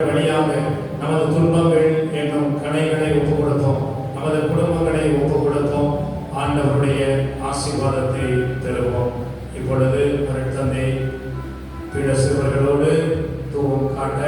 வழியாக நமது துன்பங்கள் என்னும் கணைகளை ஒப்புக் கொடுத்தோம் நமது குடும்பங்களை ஒப்புக் கொடுத்தோம் ஆண்டவருடைய ஆசீர்வாதத்தை தருவோம். இப்பொழுது தந்தை பீட சிறுவர்களோடு தூவம் காட்ட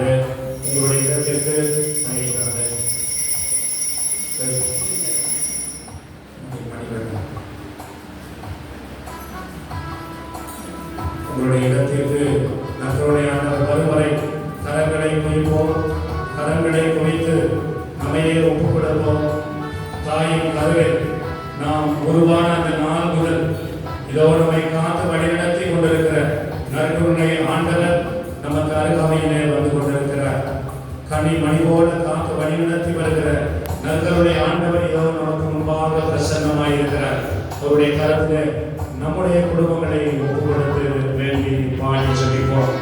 பிரியமானவர்களே உங்களுடைய இடத்திற்கு உங்களுடைய இடத்திற்கு நகருடைய வருவரை கரங்களை குவிப்போம். கரங்களை குவித்து நம்மையே ஒப்புக் கொடுப்போம் தாயின் கருவில் நாம் உருவான அந்த நாள் முதல் இதோ நம்மை காத்து வழிநடத்தி கொண்டிருக்கிற நற்குருணை ஆண்டவர் நமக்கு அருகாமையிலே வந்து கொண்டிருக்கிறார். கனி மணிபோல காத்து வழிநடத்தி வருகிற நங்களுடைய ஆண்டவர் இதோ நமக்கு முன்பாக பிரசன்னமாய் இருக்கிறார் அவருடைய கருத்தில் நம்முடைய குடும்பங்களை ஒப்பு கொடுத்து வேண்டி பாடி சொல்லிப்போம்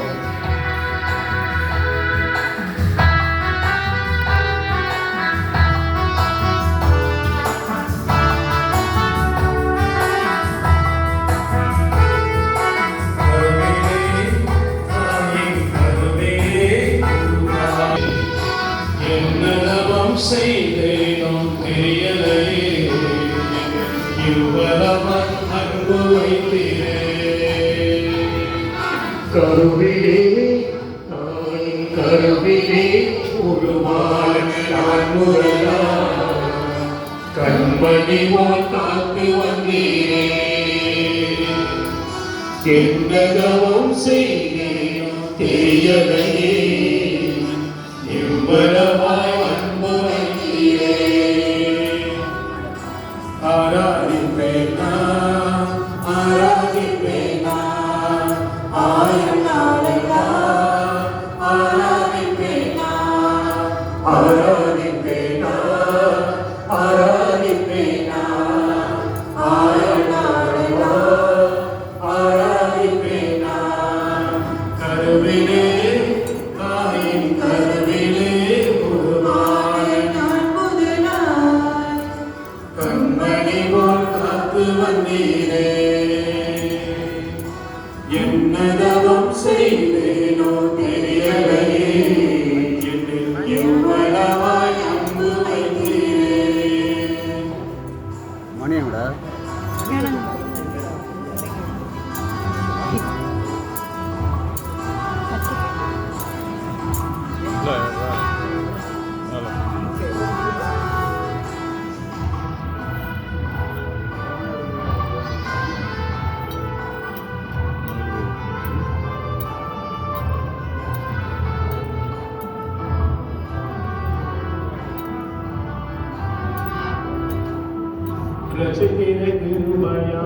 रचितिर तिरुवया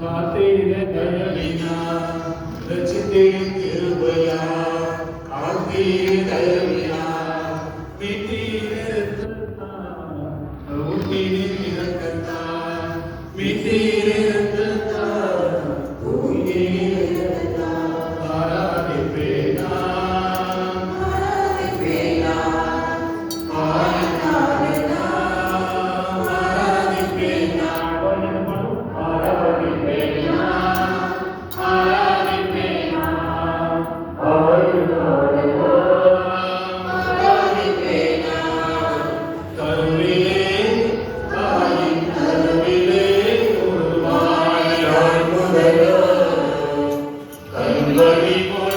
दातिर दयविना रचितिर तिरुवया आतिर दयविना मितिर रत्ना प्रभुतिर Glory, glory.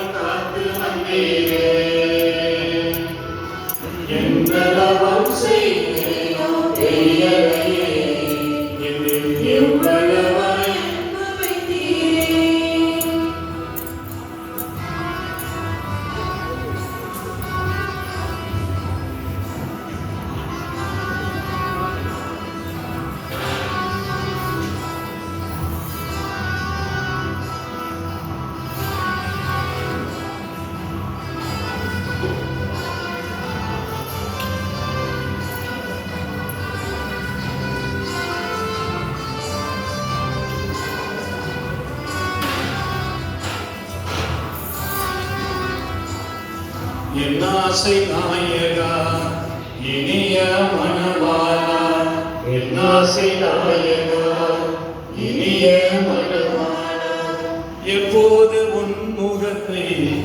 नहीं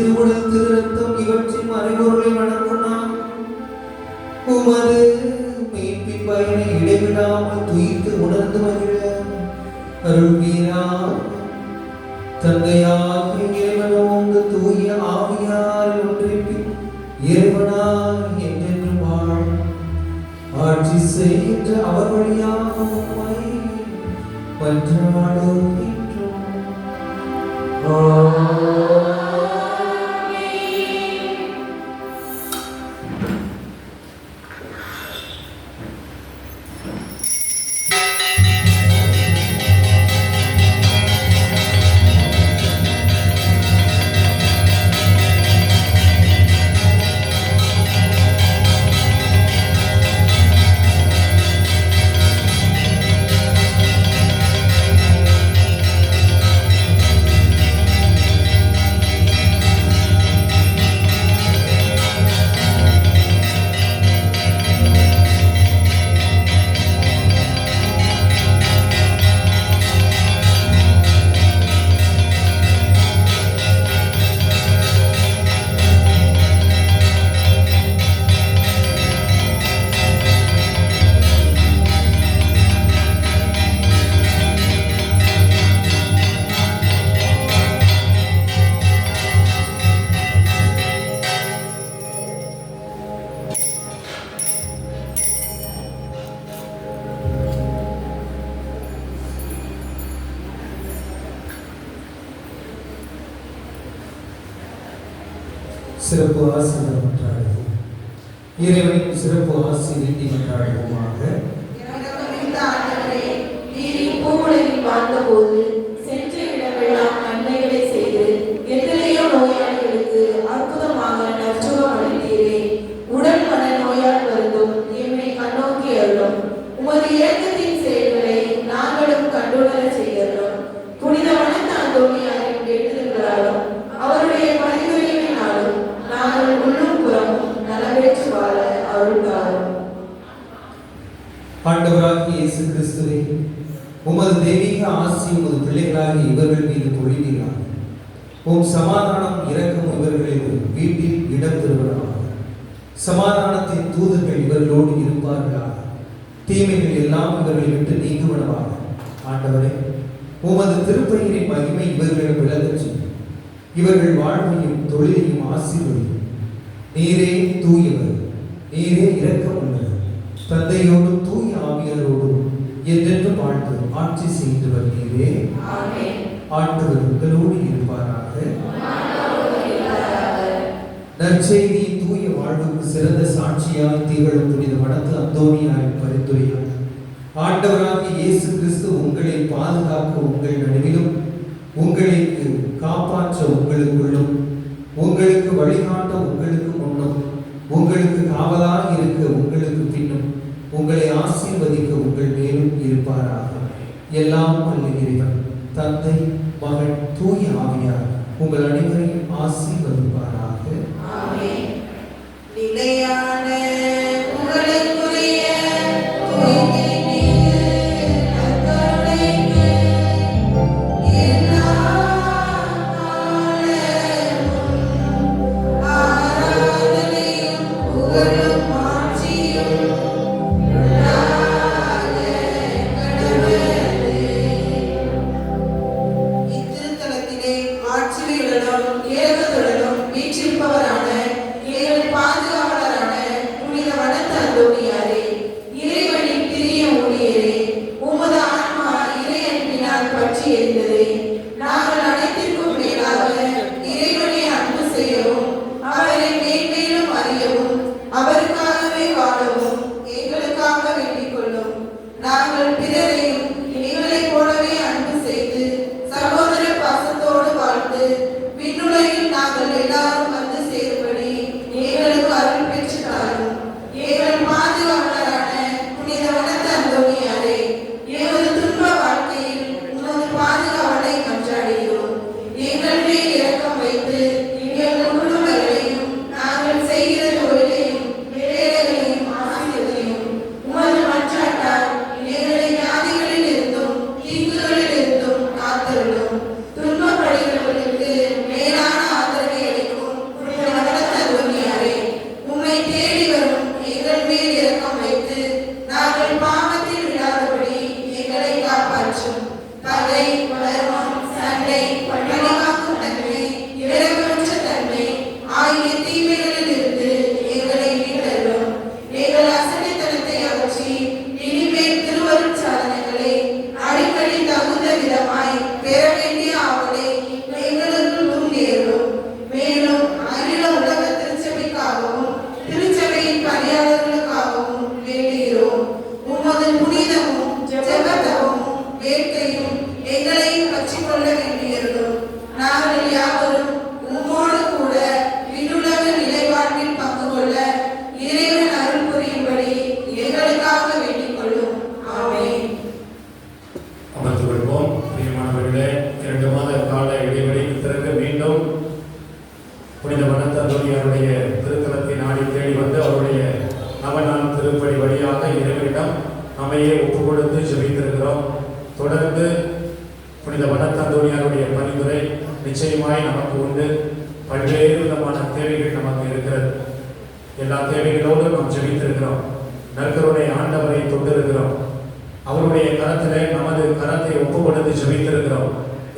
திருவுடல் திருரத்தம் இவற்றின் அறிவுரை வணங்கும் உமது மீட்பின் பயனை இடைவிடாமல் துயித்து உணர்ந்து மகிழ அருள்வீரா. தந்தையாக இறைவனோடு தூய ஆவியால் ஒன்றிற்கு இறைவனாய் என்றென்று வாழ் ஆட்சி செய்கின்ற அவர் வழியாக உம்மை இறைவனின் சிறப்பு ஆசி வேண்டி மன்றாடுவோமாக வாழ்ந்தபோது தீமைகள் எல்லாம் இவர்களை விட்டு நீங்குவனவாக. ஆண்டவரே உமது திருப்பெயரின் மகிமை இவர்களிடம் விளங்கச் இவர்கள் வாழ்வையும் தொழிலையும் ஆசீர்வதியும். நீரே தூயவர் நீரே இரக்கம் உள்ளவர். தந்தையோடும் தூய ஆவியாரோடும் என்றென்றும் வாழ்ந்து ஆட்சி செய்தவர் நீரே. ஆண்டவர் உங்களோடு இருப்பாராக. நற்செய்தியின் தூய வாழ்வுக்கு சிறந்த சாட்சியாய் திகழும் புனித வடத்து அந்தோனியாய் பரிந்துரையார் ஆண்டவராக இயேசு கிறிஸ்து உங்களை பாதுகாக்க உங்கள் நடுவிலும் உங்களுக்கு காப்பாற்ற உங்களுக்குள்ளும் உங்களுக்கு வழிகாட்ட உங்களுக்கு முன்னும் உங்களுக்கு காவலாக இருக்க உங்களுக்கு பின்னும் உங்களை ஆசீர்வதிக்க உங்கள் மேலும் இருப்பாராக. எல்லாம் வல்ல இறைவன் தந்தை மகன் தூய ஆவியார் உங்கள் அனைவரையும் ஆசீர்வதிப்பார்.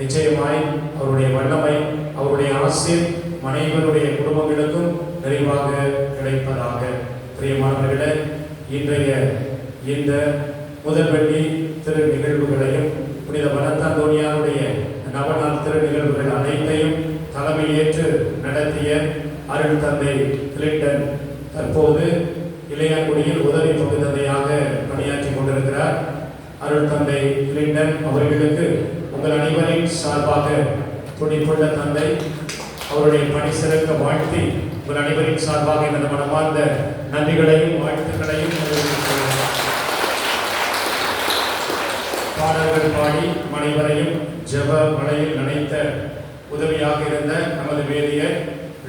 நிச்சயமாய் அவருடைய வல்லமை அவருடைய ஆசிர் மனைவருடைய குடும்பங்களுக்கும் நிறைவாக கிடைப்பதாக. பிரியமானவர்களே இன்றைய இந்த முதல் வெள்ளி திரு நிகழ்வுகளையும் புனித வனத்தாந்தோனியாருடைய நவநாள் திரு நிகழ்வுகள் அனைத்தையும் தலைமையேற்று நடத்திய அருள் தந்தை கிளின்டன் தற்போது இளையாங்குடியில் உதவி பங்கு தந்தையாக பணியாற்றி கொண்டிருக்கிறார். அருள் தந்தை கிளின்டன் அவர்களுக்கு உங்கள் அனைவரின் சார்பாக துடிப்புள்ள தந்தை அவருடைய பணி சிறக்க வாழ்த்தி உங்கள் அனைவரின் சார்பாக எனது மனமார்ந்த நன்றிகளையும் வாழ்த்துக்களையும் பாடல்கள் பாடி மனைவரையும் ஜெப மலையில் நினைத்த உதவியாக இருந்த நமது வேதியர்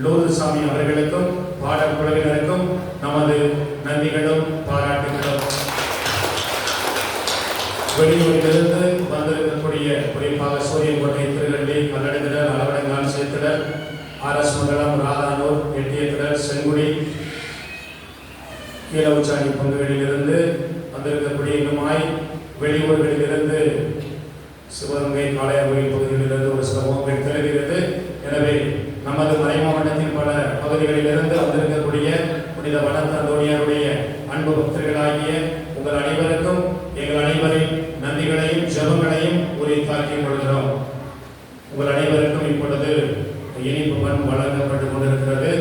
லோதுசாமி அவர்களுக்கும் பாடல் குழுவினருக்கும் நமது நன்றிகளும் பாராட்டுகளும். வெளியூரிலிருந்து வந்திருக்கக்கூடிய குறிப்பாக சூரியக்கோட்டை திருநெல்வேலி கல்லடைத்திடல் அளவடங்கான் சேத்திடல் ஆர்எஸ் மண்டலம் ராதானூர் எட்டியத்திடர் செங்குடி கீழவுச்சாணி பங்குகளிலிருந்து வந்திருக்கக்கூடிய இன்னுமாய் வெளியூர்களிலிருந்து சிவகங்கை காளையார்கோயில் பகுதியிலிருந்து ஒரு சில முகங்கள் தெரிகிறது எனவே நமது மறை மாவட்டத்தின் பல பகுதிகளிலிருந்து வந்திருக்கக்கூடிய புனித வனத்தந்தோனியாருடைய அன்பு பக்தர்களாகிய உங்கள் அனைவருக்கும் எங்கள் அனைவரின் நன்றிகளையும் ஜெபங்களையும் உரித்தாக்கிக் கொள்கிறோம் உங்கள் அனைவருக்கும் இப்பொழுது இனிப்பு மண் வழங்கப்பட்டு கொண்டிருக்கிறது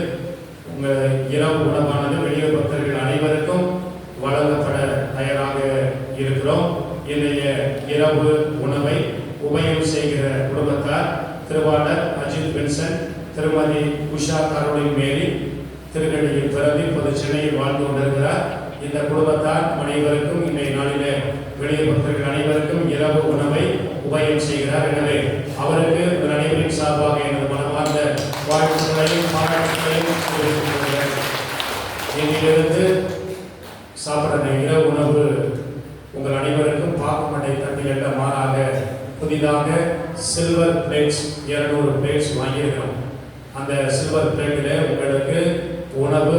உங்கள் இரவு உணவானது வெளியூர் பக்தர்கள் அனைவருக்கும் வழங்கப்பட தயாராக இருக்கிறோம் இன்றைய இரவு உணவை உபயம் செய்கிற குடும்பத்தார் திருவாளர் அஜித் வின்சன் திருமதி உஷா கரோலின் மேரி திருக்கடியில் பிறந்து இப்போது சென்னையில் வாழ்ந்து கொண்டிருக்கிறார். இந்த குடும்பத்தார் அனைவருக்கும் இன்றைய நாளிலே வெளியே பக்தர்கள் அனைவருக்கும் இரவு உணவை உபயம் செய்கிறார். எனவே அவருக்கு உங்கள் அனைவரின் சார்பாக எனது மனமார்ந்த வாழ்த்துக்களையும் பாராட்டுகளையும் தெரிவித்துக் இன்றிலிருந்து சாப்பிட இரவு உணவு உங்கள் அனைவருக்கும் பாக்குமட்டை தட்டில் மாறாக புதிதாக சில்வர் பிளேட்ஸ் இருநூறு பிளேட்ஸ் வாங்கியிருக்கிறோம். அந்த சில்வர் பிளேட்டில் உங்களுக்கு உணவு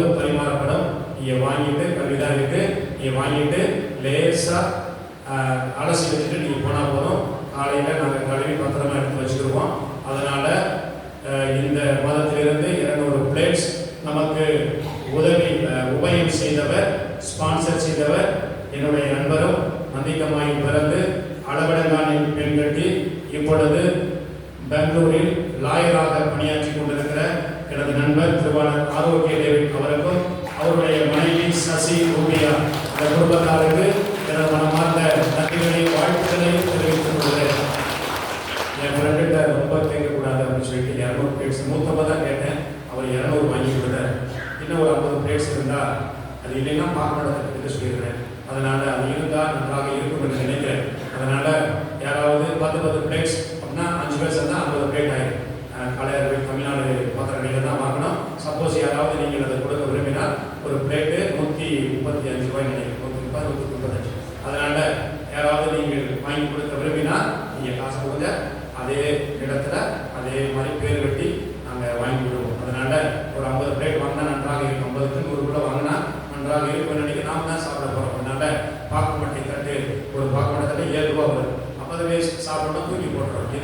இங்கே வாங்கிட்டு கல்விதான் இருக்கு. இங்கே வாங்கிட்டு லேசாக அலசி வச்சுட்டு நீங்கள் போனால் போதும். காலையில் நாங்கள் கழுவி பத்திரமா எடுத்து வச்சுக்கிடுவோம் அதனால் இந்த மாதத்திலிருந்து இரநூறு பிளேட்ஸ் நமக்கு உதவி உபயம் செய்தவர் ஸ்பான்சர் செய்தவர் என்னுடைய நண்பரும் நந்திகமாய் பிறந்து அளவடங்கானில் பெண் கட்டி இப்பொழுது பெங்களூரில் லாயராக பணியாற்றி கொண்டிருக்கிற எனது நண்பர் திருவாளர் ஆரோக்கிய குடும்பத்தாருக்கு எனது மனமார்ந்த நன்றிகளையும் வாழ்த்துக்களையும் தெரிவித்துக் கொள்கிறேன். என் ஃப்ரெண்டுகிட்ட ரொம்ப கேட்கக்கூடாது அப்படின்னு சொல்லிட்டு இரநூறு பிளேட்ஸ் நூற்றம்பது தான் கேட்டேன். அவர் இரநூறு வாங்கி கொடுத்தார். இன்னும் ஒரு ஐம்பது பிளேட்ஸ் இருந்தால் அது இல்லைன்னா பார்க்க சொல்லியிருக்கிறேன். அதனால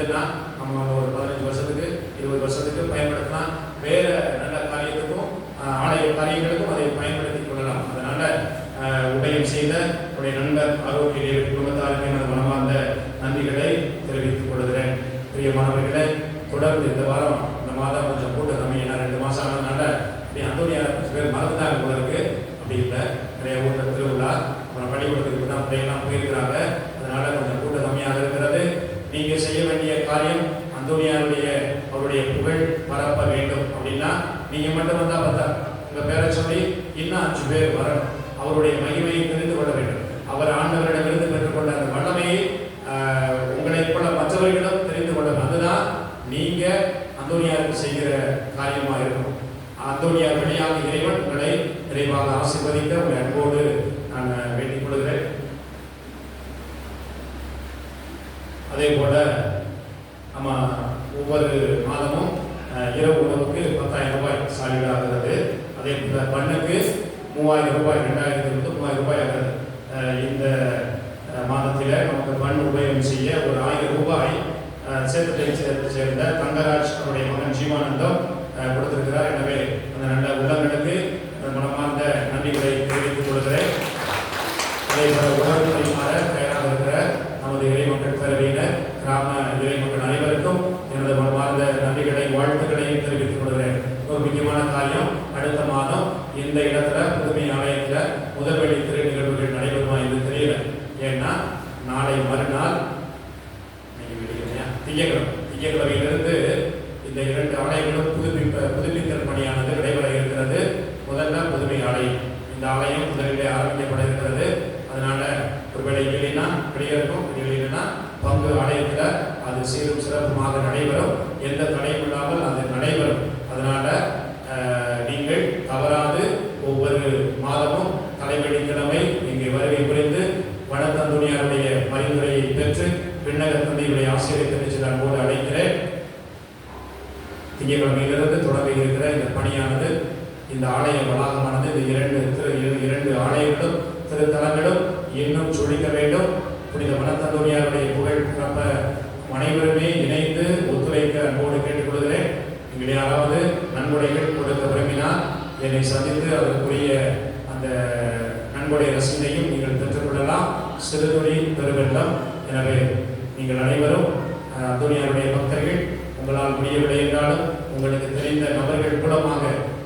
இதெல்லாம் நம்ம ஒரு பதினஞ்சு வருஷத்துக்கு இருபது வருஷத்துக்கு பயன்படுத்தலாம். அன்போடு நான் வேண்டிக் கொள்கிறேன். அதே போல அத்துணியாருடைய பக்தர்கள் உங்களால் முடியவில்லை என்றாலும் உங்களுக்கு தெரிந்த நபர்கள் மூலமாக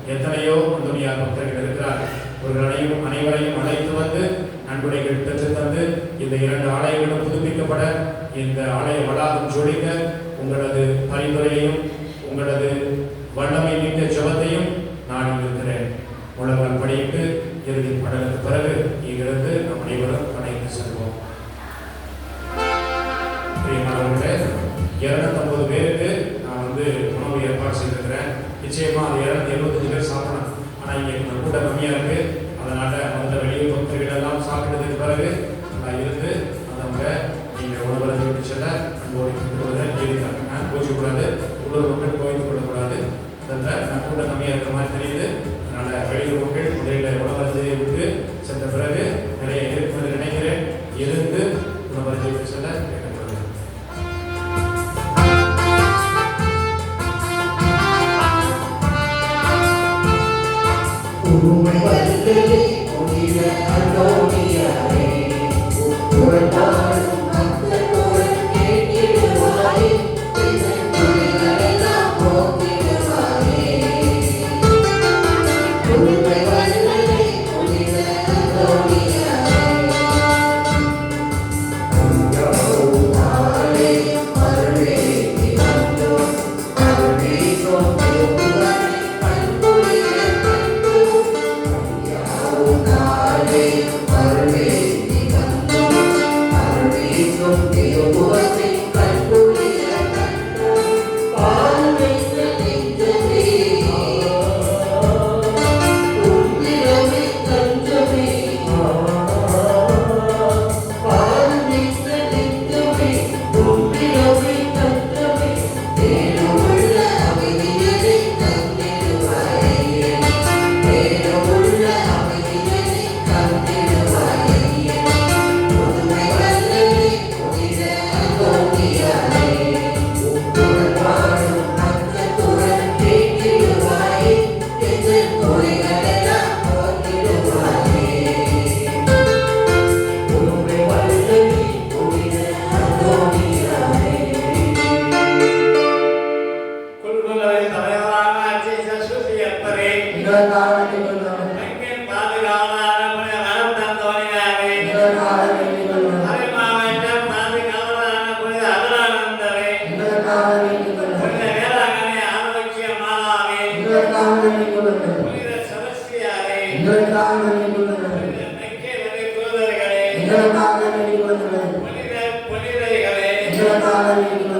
எத்தனையோ அந்துணியார் பக்தர்கள் இருக்கிறார்கள் இவர்களையும் அனைவரையும் அழைத்து வந்து நன்கொடைகள் பெற்று தந்து இந்த இரண்டு ஆலயங்களும் புதுப்பிக்கப்பட இந்த ஆலய வளாகம் ஜொலிக்க உங்களது பரிந்துரையையும் உங்களது வல்லமை மிக்க ஜபத்தையும் நான் இருக்கிறேன் உலகம் படியிட்டு இறுதி படலுக்கு பிறகு எங்களுக்காக நீங்கள் கொள்ளுங்கள் எங்களுக்காக நீங்கள் கொள்ளுங்கள் எங்களுக்காக நீங்கள்